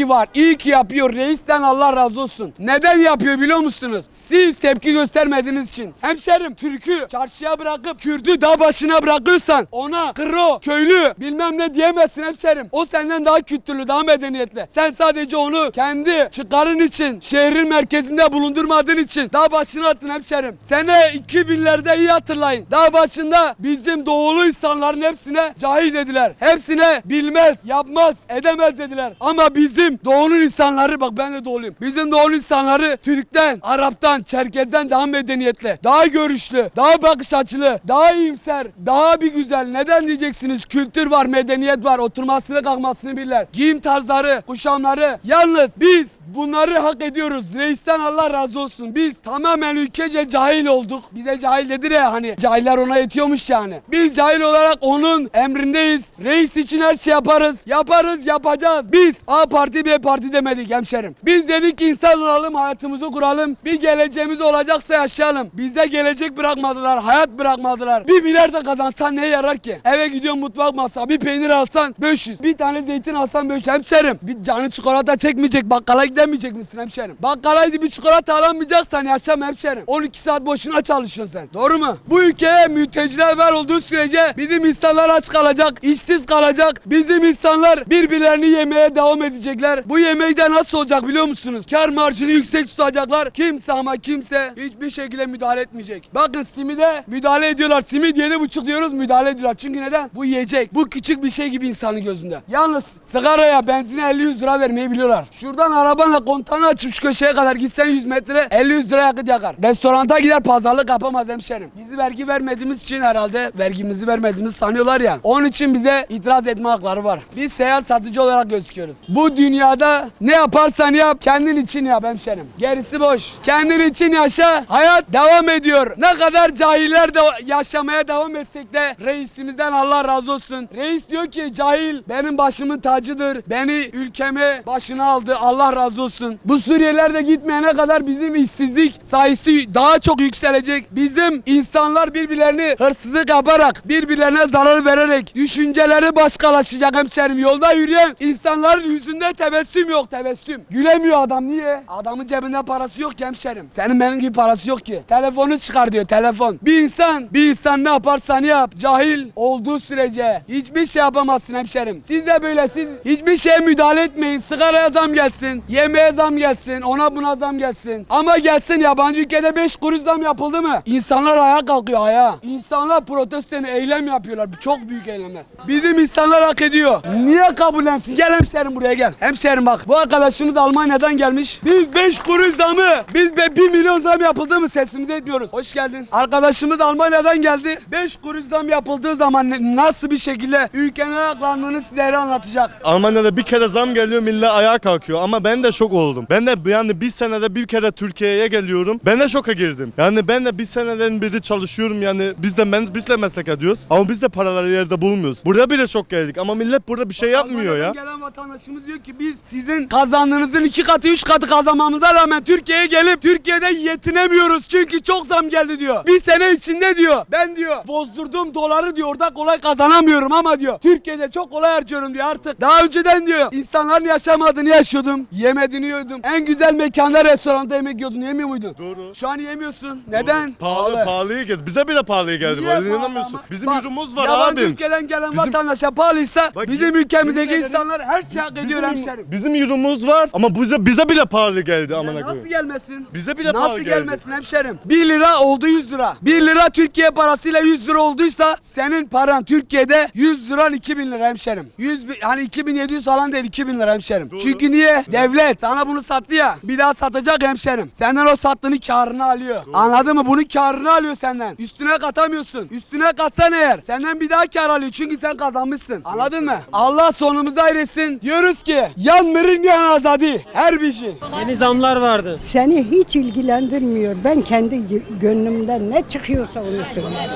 ki var. iyi ki yapıyor. Reisten Allah razı olsun. Neden yapıyor biliyor musunuz? Siz tepki göstermediğiniz için. Hemşerim Türk'ü çarşıya bırakıp Kürt'ü dağ başına bırakıyorsan ona kro, köylü bilmem ne diyemezsin hemşerim. O senden daha kültürlü, daha medeniyetli. Sen sadece onu kendi çıkarın için şehrin merkezinde bulundurmadığın için dağ başına attın hemşerim. Sene 2000'lerde iyi hatırlayın. Dağ başında bizim doğulu insanların hepsine cahil dediler. Hepsine bilmez, yapmaz, edemez dediler. Ama bizim doğunun insanları bak ben de doğuluyum. Bizim doğulu insanları Türk'ten, Arap'tan, Çerkez'den daha medeniyetli, daha görüşlü, daha bakış açılı, daha iyimser, daha bir güzel. Neden diyeceksiniz? Kültür var, medeniyet var. Oturmasını kalkmasını bilirler. Giyim tarzları, kuşamları. Yalnız biz bunları hak ediyoruz. Reisten Allah razı olsun. Biz tamamen ülkece cahil olduk. Bize cahil dedi ya hani. Cahiller ona yetiyormuş yani. Biz cahil olarak onun emrindeyiz. Reis için her şey yaparız. Yaparız, yapacağız. Biz A parti B parti demedik hemşerim. Biz dedik insan olalım, hayatımızı kuralım. Bir geleceğimiz olacaksa yaşayalım. Bizde gelecek bırakmadılar, hayat bırakmadılar. Bir milyar da kazansan ne yarar ki? Eve gidiyorsun mutfak masa, bir peynir alsan 500. Bir tane zeytin alsan 500. Hemşerim bir canı çikolata çekmeyecek, bakkala gidemeyecek misin hemşerim? Bakkala gidip bir çikolata alamayacaksan yaşam hemşerim. 12 saat boşuna çalışıyorsun sen. Doğru mu? Bu ülkeye mülteciler var olduğu sürece bizim insanlar aç kalacak, işsiz kalacak. Bizim insanlar birbirlerini yemeye devam edecekler. Bu yemekte nasıl olacak biliyor musunuz? Kar marjını yüksek tutacaklar. Kimse ama kimse hiçbir şekilde müdahale etmeyecek. Bakın simide müdahale ediyorlar. Simit yedi buçuk diyoruz müdahale ediyorlar. Çünkü neden? Bu yiyecek. Bu küçük bir şey gibi insanın gözünde. Yalnız sigaraya benzine 50-100 lira vermeyi biliyorlar. Şuradan arabanla kontanı açıp şu köşeye kadar gitsen 100 metre 50-100 lira yakıt yakar. Restoranta gider pazarlık yapamaz hemşerim. Bizi vergi vermediğimiz için herhalde vergimizi vermediğimizi sanıyorlar ya. Onun için bize itiraz etme hakları var. Biz seyyar satıcı olarak gözüküyoruz. Bu dünyada ne yaparsan yap kendin için yap hemşerim. Gerisi boş. Kendin için yaşa. Hayat devam ediyor. Ne kadar cahiller de yaşamaya devam etsek de reisimizden Allah razı olsun. Reis diyor ki cahil benim başımın tacıdır. Beni ülkeme başına aldı. Allah razı olsun. Bu Suriyeliler de gitmeyene kadar bizim işsizlik sayısı daha çok yükselecek. Bizim insanlar birbirlerini hırsızlık yaparak, birbirlerine zarar vererek düşünceleri başkalaşacak hemşerim. Yolda yürüyen insanların yüzünde tebessüm yok tebessüm. Gülemiyor adam niye? Adamın cebinde parası yok hemşerim. Senin benim gibi parası yok ki. Telefonu çıkar diyor telefon. Bir insan, bir insan ne yaparsan yap. Cahil olduğu sürece hiçbir şey yapamazsın hemşerim. Siz de böyle siz hiçbir şeye müdahale etmeyin. Sigaraya zam gelsin, yemeğe zam gelsin, ona buna zam gelsin. Ama gelsin yabancı ülkede 5 kuruş zam yapıldı mı? İnsanlar ayağa kalkıyor ayağa. İnsanlar protesto eylem yapıyorlar. Çok büyük eylemler. Bizim insanlar hak ediyor. Niye kabullensin? Gel hemşerim buraya gel. Hemşerim bak bu arkadaşımız Almanya'dan gelmiş. Biz 5 kuruş zamı, biz be 1 milyon zam yapıldı mı sesimizi etmiyoruz. Hoş geldin. Arkadaşımız Almanya'dan geldi. 5 kuruş zam yapıldığı zaman ne- nasıl bir şekilde ülkenin ayaklandığını size anlatacak. Almanya'da bir kere zam geliyor millet ayağa kalkıyor ama ben de şok oldum. Ben de yani bir senede bir kere Türkiye'ye geliyorum. Ben de şoka girdim. Yani ben de bir senelerin biri çalışıyorum yani biz de men- biz de meslek ediyoruz. Ama biz de paraları yerde bulmuyoruz. Burada bile şok geldik ama millet burada bir şey yapmıyor ya. Almanya'dan gelen vatandaşımız diyor ki biz sizin kazandığınızın iki katı üç katı kazanmamıza rağmen Türkiye'ye gelip Türkiye'de yetinemiyoruz çünkü çok zam geldi diyor. Bir sene içinde diyor ben diyor bozdurduğum doları diyor orada kolay kazanamıyorum ama diyor Türkiye'de çok kolay harcıyorum diyor artık. Daha önceden diyor insanların yaşamadığını yaşıyordum yemediğini yiyordum. En güzel mekanda restoranda yemek yiyordun yemiyor muydun? Doğru. Şu an yemiyorsun. Neden? Pahalı, pahalıya gez. Bize bile pahalıya geldi. Niye pahalı inanamıyorsun. ama? Bizim Bak, yurumuz var yabancı abim. ülkeden gelen Bizim- vatandaşa pahalıysa Bak, bizim yemin ülkemizdeki ederim- insanlar her şey hak ediyor Bizim, hemşerim. bizim yurumuz var ama bize bize bile pahalı geldi amına Nasıl gelmesin? Bize bile Nasıl pahalı geldi. gelmesin hemşerim? 1 lira oldu 100 lira. 1 lira Türkiye parasıyla 100 lira olduysa senin paran Türkiye'de 100 liran 2000 lira hemşerim. 100 bi- hani 2700 falan değil 2000 lira hemşerim. Doğru. Çünkü niye? Devlet sana bunu sattı ya. Bir daha satacak hemşerim. Senden o sattığını karını alıyor. Anladın mı? Bunun karını alıyor senden. Üstüne katamıyorsun. Üstüne katsan eğer senden bir daha kar alıyor. Çünkü sen kazanmışsın. Anladın mı? Allah sonumuzu ayırsın. Diyoruz ki yan mirin yan azadi. Her bir şey. Yeni zamlar vardı. Seni hiç ilgilendirmiyor. Ben kendi gö- gönlümden ne çıkıyorsa onu söylerim.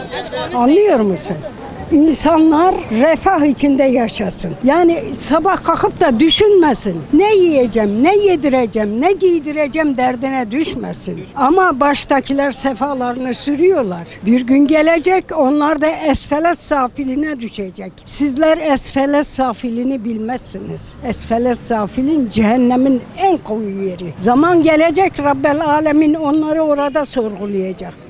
Anlıyor musun? İnsanlar refah içinde yaşasın. Yani sabah kalkıp da düşünmesin. Ne yiyeceğim, ne yedireceğim, ne giydireceğim derdine düşmesin. Ama baştakiler sefalarını sürüyorlar. Bir gün gelecek onlar da esfelet safiline düşecek. Sizler esfelet safilini bilmezsiniz. Esfelet safilin cehennemin en koyu yeri. Zaman gelecek Rabbel Alemin onları orada sorgulayacak.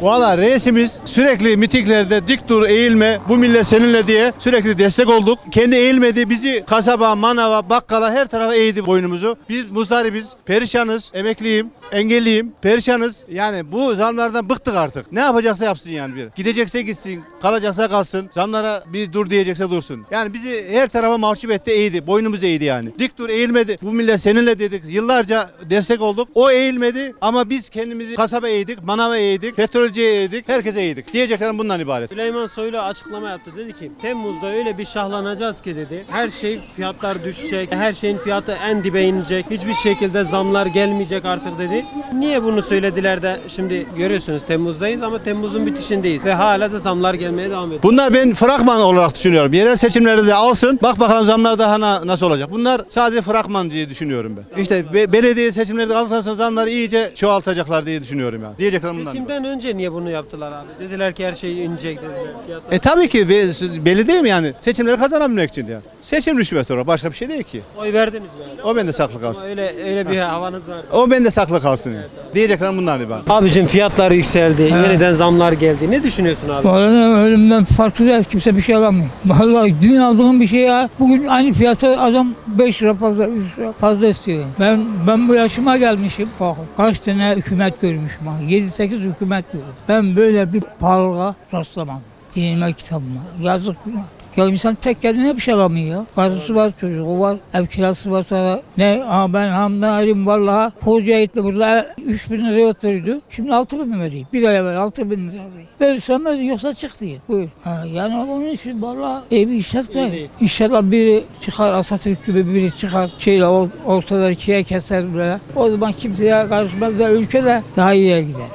Valla reisimiz sürekli mitinglerde dik dur eğilme bu millet seninle diye sürekli destek olduk. Kendi eğilmedi bizi kasaba, manava, bakkala her tarafa eğdi boynumuzu. Biz muzdaribiz, perişanız, emekliyim, engelliyim, perişanız. Yani bu zamlardan bıktık artık. Ne yapacaksa yapsın yani bir. Gidecekse gitsin, kalacaksa kalsın. Zamlara bir dur diyecekse dursun. Yani bizi her tarafa mahcup etti, eğdi. Boynumuzu eğdi yani. Dik dur eğilmedi. Bu millet seninle dedik. Yıllarca destek olduk. O eğilmedi ama biz kendimizi kasaba eğdik, manava eğdik, petrolcüye eğdik, herkese eğdik. Diyeceklerim bundan ibaret. Süleyman Soylu açıklama yaptı. Dedi ki Temmuz'da öyle bir şahlanacağız ki dedi. Her şey fiyatlar düşecek. Her şeyin fiyatı en dibe inecek. Hiçbir şekilde zamlar gelmeyecek artık dedi. Niye bunu söylediler de şimdi görüyorsunuz Temmuz'dayız ama Temmuz'un bitişindeyiz. Ve hala da zamlar gelmeye devam ediyor. Bunlar ben fragman olarak düşünüyorum. Yerel seçimlerde de alsın. Bak bakalım zamlar daha na- nasıl olacak. Bunlar sadece fragman diye düşünüyorum ben. İşte be- belediye seçimlerde alırsa zamları iyice çoğaltacaklar diye düşünüyorum yani. Diyeceklerim bundan. Seçimden önce niye bunu yaptılar abi? Dediler ki her şey inecek dediler. Fiyatlar- E tabii ki be- belli değil mi yani? Seçimleri kazanabilmek için ya. Seçim rüşveti olarak başka bir şey değil ki. Oy verdiniz mi? abi? O bende saklı Ama kalsın. öyle öyle bir havanız var. O bende saklı kalsın yani. Diyeceklerim bundan ibaret. Abicim fiyatlar yükseldi. Yeniden zamlar geldi. Ne düşünüyorsun abi? Vallahi ölümden farklı değil. Kimse bir şey alamıyor. Vallahi dün aldığım bir şey ya. Bugün aynı fiyata adam 5 lira fazla, 3 lira fazla istiyor. Ben ben bu yaşıma gelmişim. Bak kaç tane hükümet görmüşüm. 7-8 hükümet gördüm. Ben böyle bir pahalığa rastlamadım. Dinime kitabıma. Yazık günah. Ya insan tek kendine bir şey alamıyor ya. Karısı var, çocuğu var, ev kirası var sonra. Ne, ha ben hamdan ayrıyım vallahi. Hocaya gitti burada 3 bin liraya oturuyordu. Şimdi 6 bin mi vereyim? Bir ay evvel 6 bin lira vereyim. Verirsem ver, yoksa çık diye. Buyur. Ha, yani onun için vallahi iyi bir işlet de. İnşallah biri çıkar Atatürk gibi biri çıkar. Şeyle or- ortada ikiye keser böyle. O zaman kimseye karışmaz ve ülke de daha iyiye gider.